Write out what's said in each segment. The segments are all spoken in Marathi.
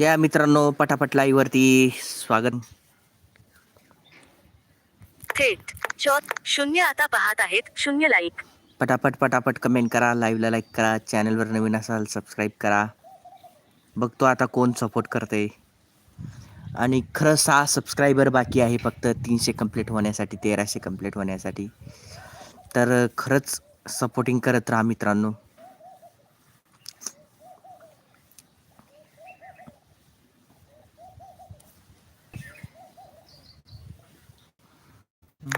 या मित्रांनो पटापट लाईव्ह वरती स्वागत. थेट चौथ शून्य आता पाहत आहेत शून्य लाईक पटापट पटापट कमेंट करा लाईव्हला लाईक करा चॅनलवर नवीन असाल सबस्क्राईब करा. बघतो आता कोण सपोर्ट करते आणि खरं सहा सबस्क्रायबर बाकी आहे फक्त तीनशे कंप्लीट होण्यासाठी तेराशे कंप्लीट होण्यासाठी. तर खरंच सपोर्टिंग करत राहा मित्रांनो.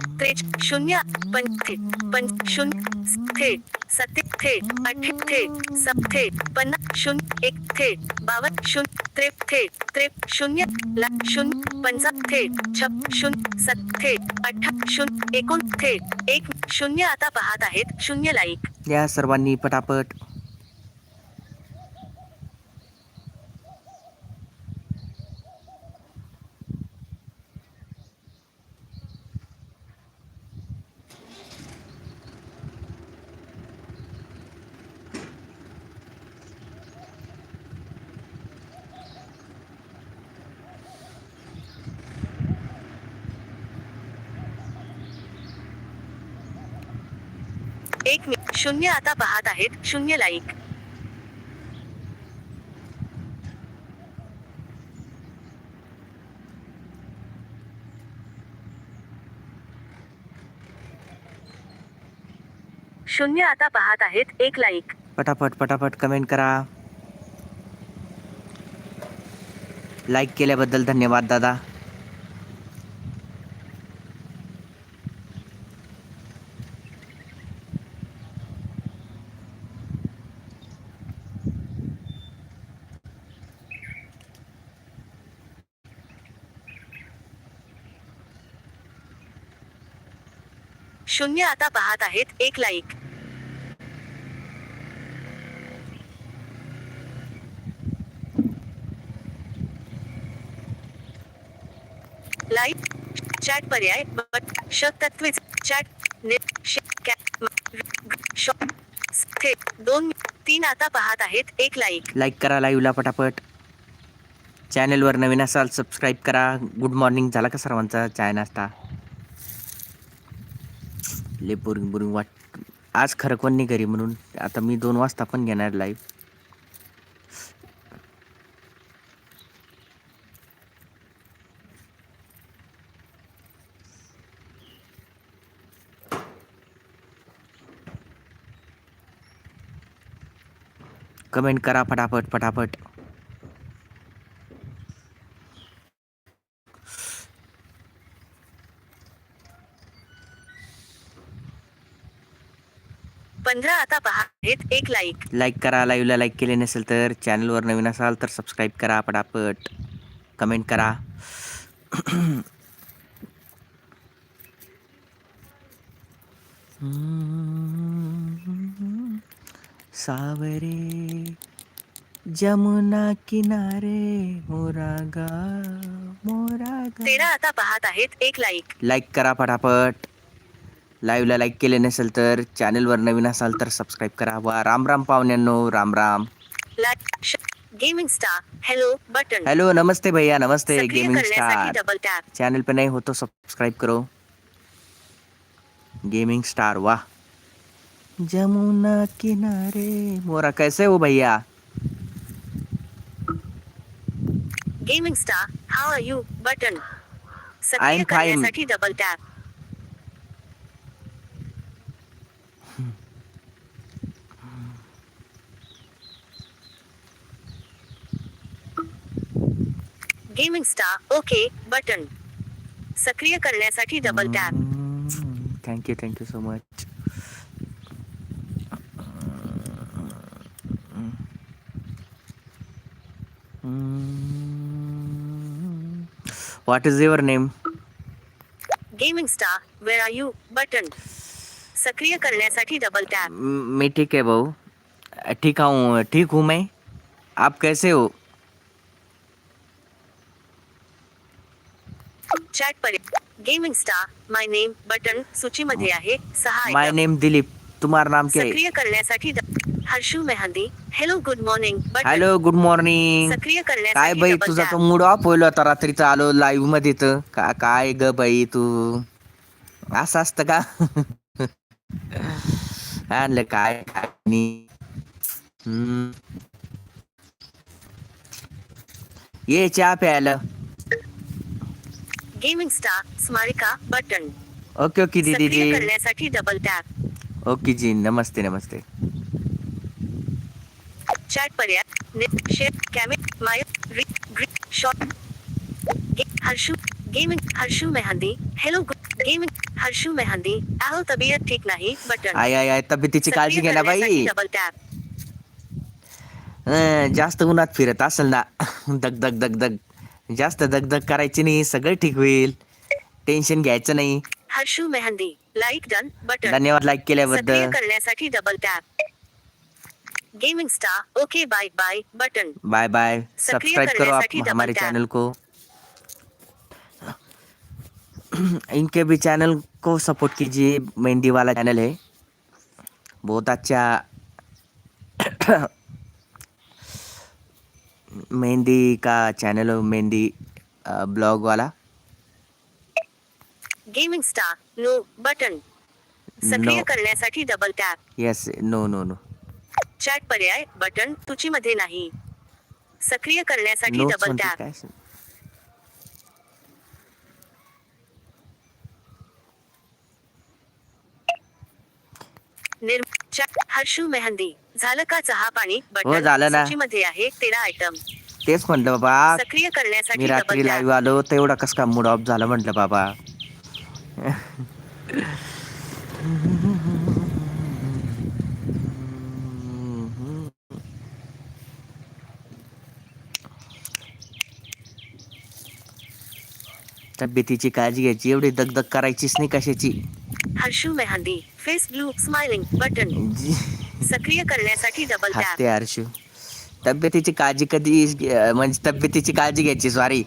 त्रेच शून्य पण थेट शून्य थेट सत्य थेट अठ थेट सप थेट पन्नास शून्य एक थेट बावन्न शून्य त्रेप थेट त्रेप शून्य ला शून्य पंचा थेट छप शून्य सत थेट अठ्ठा शून्य एकोण थेट एक शून्य आता पाहत आहेत शून्य लाईक. या सर्वांनी पटापट शून्य आता पाहत आहेत, शून्य लाईक शून्य आता पाहत आहेत, एक लाईक पटापट पटापट कमेंट करा. लाईक केल्याबद्दल धन्यवाद, दादा. आता पाहत आहेत एक लाईक. लाईक चॅट पर्याय बट श चॅट नेट दोन तीन आता पाहत आहेत एक लाईक. लाईक करा लाईव्हला पटापट. चॅनलवर नवीन असाल सबस्क्राईब करा. गुड मॉर्निंग झाला का सर्वांचा? चाय नाश्ता? लय बोरिंग बोरिंग वाट आज खरं कोण नाही घरी म्हणून. आता मी दोन वाजता पण घेणार लाईव्ह कमेंट करा फटाफट फटाफट. आता पहा. आहेत एक लाईक लाईक करा लाईव्हला लाईक केले नसेल तर चॅनलवर नवीन असाल तर सबस्क्राईब करा पटापट. कमेंट करा. सावरे जमुना किनारे मोरा गा मोरा गा तेरा आता पाहत आहेत एक लाईक लाईक करा पटापट. लाईव्हला लाईक केले नसेल तर चॅनलवर नवीन असाल तर सबस्क्राईब करा वा. Ram Ram पाहुण्यांनो Ram Ram. Gaming star hello button hello नमस्ते भैया नमस्ते gaming star double tap channel पे नए हो तो सब्सक्राइब करो. गेमिंग स्टार वाह. जमुना किनारे. मोरा कैसे हो भैया? Gaming star how are you button I सक्रिय am fine. करण्यासाठी double tap gaming star okay button सक्रिय करण्यासाठी double tap thank you thank you so much what is your name gaming star where are you button सक्रिय करण्यासाठी डबल टॅप मैं ठीक है बहू. ठीक हूँ ठीक हूँ मैं. आप कैसे हो? चॅट पर्याय gaming star my name button सूचीमध्ये आहे. सहा माय. नेम दिलीप. तुम्हारा नाम क्या है? सक्रिय करण्यासाठी Harshu Mehndi. Hello good morning hello good morning सक्रिय काय करण्यासाठी बाई डबल तुझा. तो मूड ऑफ होईल होता रात्रीचा? आलो लाईव्हमध्ये तर. का काय ग बाई तू? असं असतं का? आणलं काय? काय नाही. हम्म. ये चहा प्यायला. Gaming star Smarika button. Okay okay दीदी सक्रिय जी. करण्यासाठी डबल टॅप ओके जी नमस्ते नमस्ते. चॅट पर्याय नेट शेअर कॅमे माय री ग्री shot Harshu gaming Harshu Mehndi. Hello gaming Harshu Mehndi. आहो तबियत ठीक नाही बटन. आय आय आय तब्येतीची काळजी घे ना बाई. डबल टॅप जास्त उन्हात फिरत असेल ना. दग दग दग दग जास्त दग दग करायची नाही सगळं ठीक होईल. टेन्शन घ्यायचं नाही. Harshu Mehndi like done button धन्यवाद लाईक सक्रिय केल्याबद्दल करण्यासाठी double tap gaming star okay bye bye button bye bye सक्रिय सब्सक्राइब करो आप करण्यासाठी हमारे tap. चैनल को. इनके भी चैनल को सपोर्ट कीजिए. मेहंदी वाला चैनल है. बहुत अच्छा। मेहंदी का चैनल है मेहंदी ब्लॉग वाला। गेमिंग स्टार नो बटन सक्रिय No. करण्यासाठी double tap yes no no no chat पर्याय बटन सूचीमध्ये नाही. सक्रिय करण्यासाठी डबल टॅप निर् हर्षू मेहंदी. झालं का चहा पाणी? हो, बटन झालं ना. सूचीमध्ये आहे तेरा आयटम तेच म्हटलं बाबा. सक्रिय मी करण्यासाठी रात्री लाईव्ह आलो तेवढा कस का मूड ऑफ झाला म्हटलं बाबा. तब्येतीची काळजी घ्यायची एवढी दगदग करायचीच नाही कशाची. Harshu Mehndi face blue smiling button जी- सक्रिय करण्यासाठी डबल टॅप हसते हर्षू. तब्येतीची काळजी कधी म्हणजे तब्येतीची काळजी घ्यायची सॉरी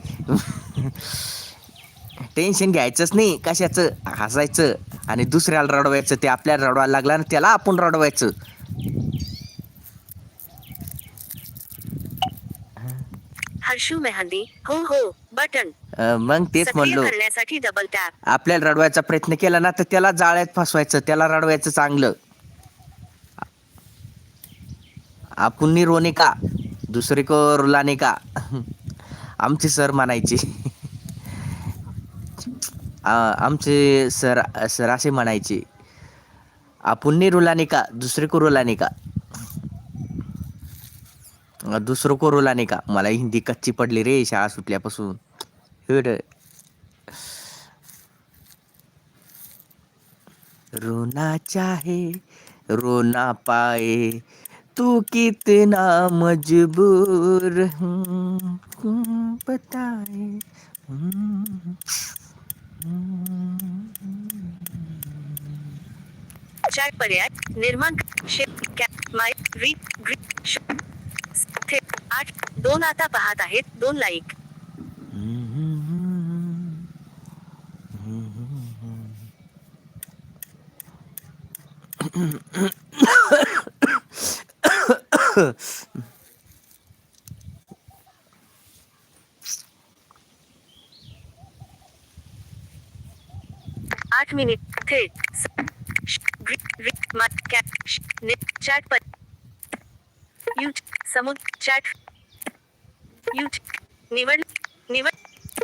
टेन्शन घ्यायचंच नाही कशाचं? हसायचं. आणि दुसऱ्याला रडवायचं ते आपल्याला रडवायला लागला ना त्याला आपण रडवायचं. हर्षू मेहंदी हो हो बटन. अं, मग तेच सक्रिय म्हणलो. करण्यासाठी डबल टॅप आपल्याला रडवायचा प्रयत्न केला ना तर त्याला जाळ्यात फसवायचं त्याला रडवायचं चांगलं. आपण रोने का दुसरे को रुलाने का। आमचे सर म्हणायचे आमचे सर सर असे म्हणायचे आपुन्नी रुलाने का दुसरे को रुलाने का। दुसरं को रुलाने का। मला हिंदी कच्ची पडली रे शाळा सुटल्यापासून। एवढं रोना चाहे रोना पाए तू कितना मजबूर हूँ, हूँ, बताए हूँ, चॅट पर्याय निर्माण शेप कॅप माय री ग्री श- थे आठ दोन आता पाहत आहेत दोन लाईक आठ मिनिट. थेट चॅट पर. यू समुद चॅट यू निवड निवड.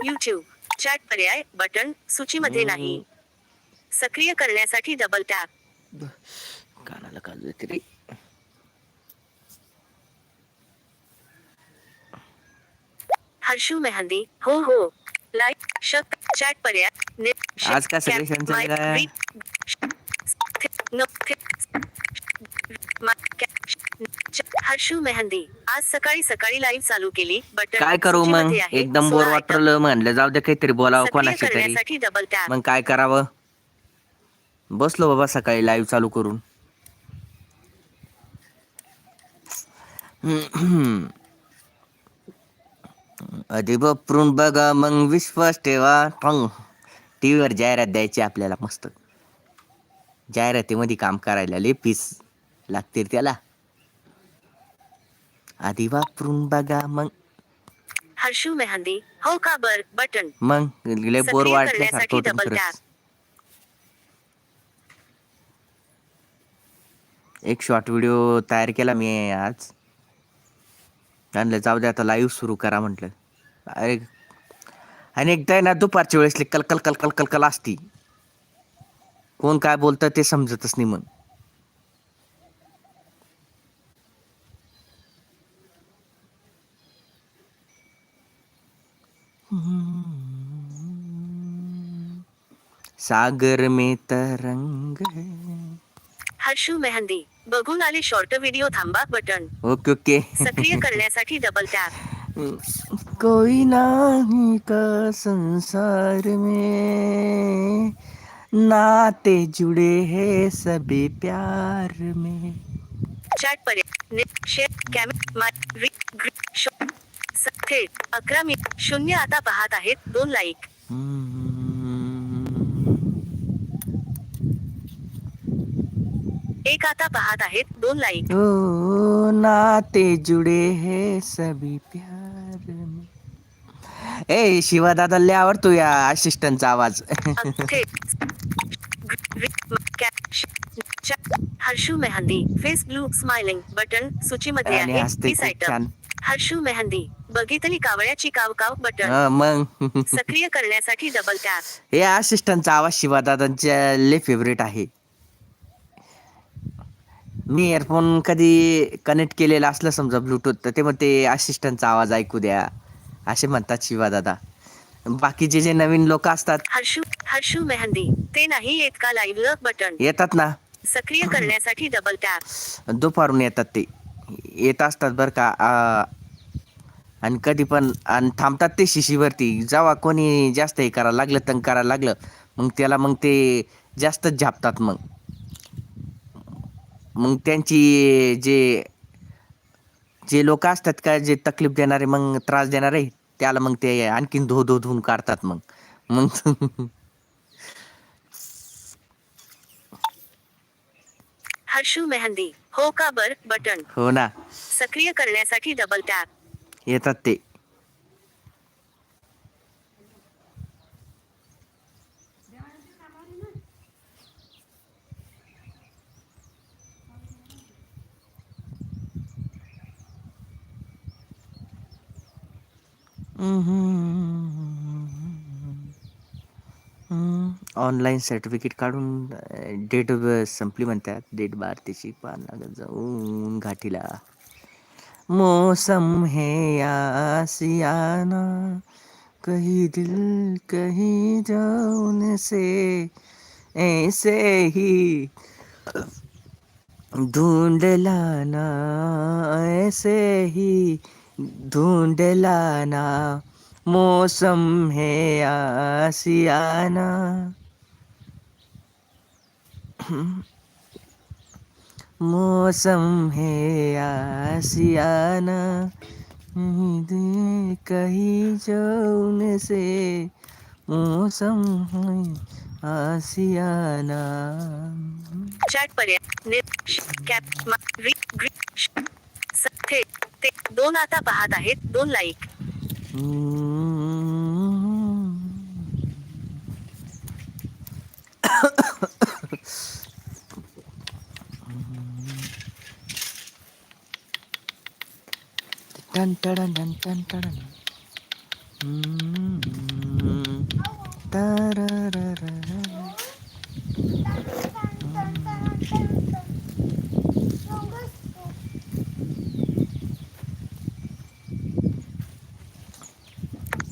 यूट्यूब चॅट पर्याय बटन सूचीमध्ये नाही. सक्रिय करण्यासाठी डबल टॅप कानाला काजू येते हर्षू मेहंदी हो हो. लाईक शक चॅट पर्याय आज का माय- चालू आहे? री- श- थे- न- थे- मा- कॅप- श- च- हर्षू मेहंदी आज सकाळी सकाळी लाईव्ह चालू केली बटन काय करू मग? सूचीमध्ये आहे. एकदम बोर सोळा item. वाटलं म्हणलं जाऊ दे काहीतरी बोलावं सक्रिय कोणाशी तरी. करण्यासाठी डबल टॅप मग काय करावं? बसलो बाबा सकाळी लाईव्ह चालू करून. आधी बपरून बघा मग विश्वास ठेवा. टंग टी व्हीवर जाहिरात द्यायची आपल्याला मस्त. जाहिरातीमध्ये काम करायला लय पीस लागते रे त्याला. आधी वापरून बघा मग. हर्षू मेहंदी. हो का बर? बटन. मग लय बोर सक्रिय करण्यासाठी खरंच. एक शॉर्ट व्हिडिओ तयार केला मी आज. म्हणलं जाऊ दे आता लाईव्ह सुरू करा म्हटलं. अरे. आणि एकदा आहे ना दुपारच्या वेळेस कलकल कलकल कलकल असती. कोण काय बोलतं ते समजतच नाही मग सागर में तरंग. हर्षू मेहंदी. बघून आले शॉर्ट व्हिडिओ थांबा बटन ओके ओके. सक्रिय करण्यासाठी डबल टॅप कोई नहीं का संसार में नाते जुड़े हैं सभी प्यार में। चॅट पर्याय नेट शेअर कॅमे माय रि शो स- थेट अकरा मी शून्य आता पाहत आहेत दोन लाईक एक आता पाहत आहेत दोन लाईक ओ नाते जुड़े हैं सभी प्यार ए शिवा दादा लय आवडतो या असिस्टंटचा आवाज Harshu Mehndi face blue smiling button सूचीमध्ये आणि आहे हसते खूप आयटम छान. हर्षू मेहंदी बघितली कावळ्याची काव काव बटन? हा, मग. सक्रिय करण्यासाठी डबल टॅप हे असिस्टंटचा आवाज शिवा दादांच्या लय फेवरेट आहे. मी इयरफोन कधी कनेक्ट केलेला असलं समजा ब्लूटूथ तर ते मग ते असिस्टंटचा आवाज ऐकू द्या. असे म्हणतात शिवा दादा. बाकीचे जे नवीन लोक असतात. हर्षू हर्षू मेहंदी. ते नाही येत का लाईव्ह बटन येतात ना. सक्रिय करण्यासाठी डबल टॅप दुपारून येतात ते. येत असतात बरं का आणि कधी पण आणि थांबतात ते शिशीवरती. जेव्हा कोणी जास्त हे करायला लागलं तंग करायला लागलं मग त्याला मग ते जास्तच झापतात मग. मग त्यांची जे जे लोक असतात का जे तकलीफ देणारे मग त्रास देणारे त्याला मग ते आणखीन धो धो धुवून काढतात मग. मग हर्षू मेहंदी. हो का बर? बटन. हो ना. सक्रिय करण्यासाठी डबल टॅप येतात ते. ऑनलाईन सर्टिफिकेट काढून डेट संपली म्हणतात. डेट बार त्याची पार लागत जाऊन घाटीला. मोसम हे आसियाना कही दिल कही जाऊन से ऐसे ही ढूंढ लाना ऐसे ही ढूंढ लाना मौसम है आसियाना। मौसम है आसियाना कहीं जाऊन से। मौसम है आसियाना। चॅट श- कॅप मा- रि ग्रि श- स- थेट ते दोन आता पाहत आहेत दोन लाईक टन टडन टन टन टडन. हम्म.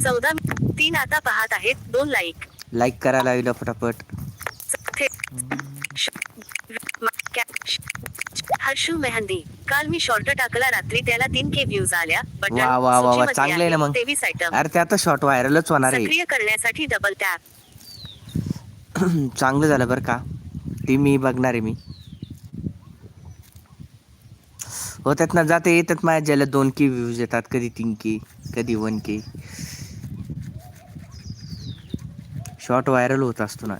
चौदा तीन आता पाहत आहेत. दोन लाईक लाईक करायला लागलं फटाफट. हर्षू मेहंदी. काल मी शॉर्ट टाकला रात्री त्याला तीन के व्ह्यूज आल्या. बटन वा वा वा वा सूचीमध्ये चांगलं ना मग. तेवीस आयटम अरे ते आता शॉर्ट व्हायरलच होणार आहे. सक्रिय करण्यासाठी डबल टॅप चांगलं झालं बरं का. ते मी बघणार आहे मी. होतात ना जाते येतात माझ्या ज्याला दोन के व्ह्यूज येतात कधी तीन के कधी वन के शॉर्ट व्हायरल होत असतो ना.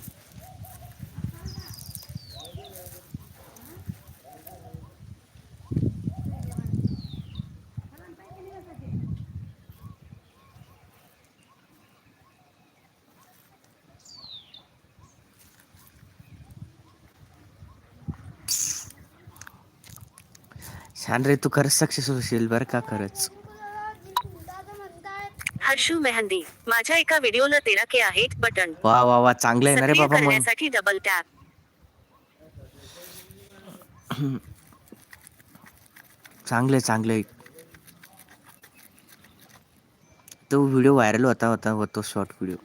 छान रे तू खरंच सक्सेस होशील बरं का खरंच. हर्षू मेहंदी. माझ्या एका व्हिडिओला तेरा के आहेत बटन. वा वा वा चांगलं आहे ना रे सक्रिय बाबा मग. करण्यासाठी डबल टॅप चांगले चांगले तो व्हिडिओ व्हायरल होता होता होतो short video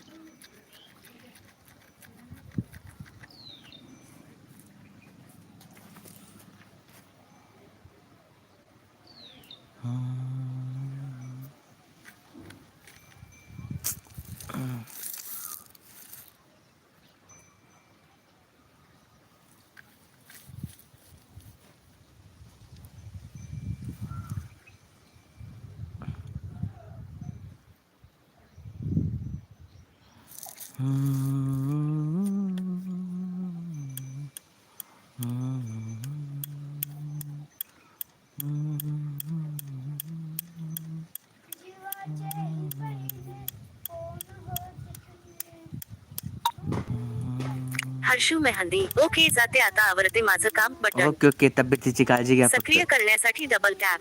Harshu Mehndi okay जाते आता आवरते माझं काम बटन ओके ओके तब्येतीची काळजी घ्या सक्रिय फक्त करण्यासाठी डबल टॅप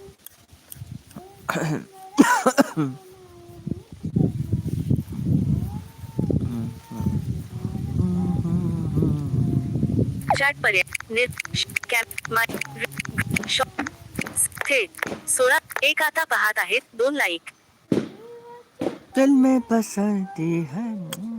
थेट सोळा एक आता पाहत आहेत दोन लाईक. दिल में बसती है.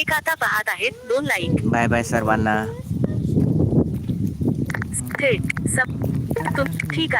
एक आता पाहत आहेत. दोन लाईक बाय बाय सर्वांना. थेट. तुम ठीक आहे.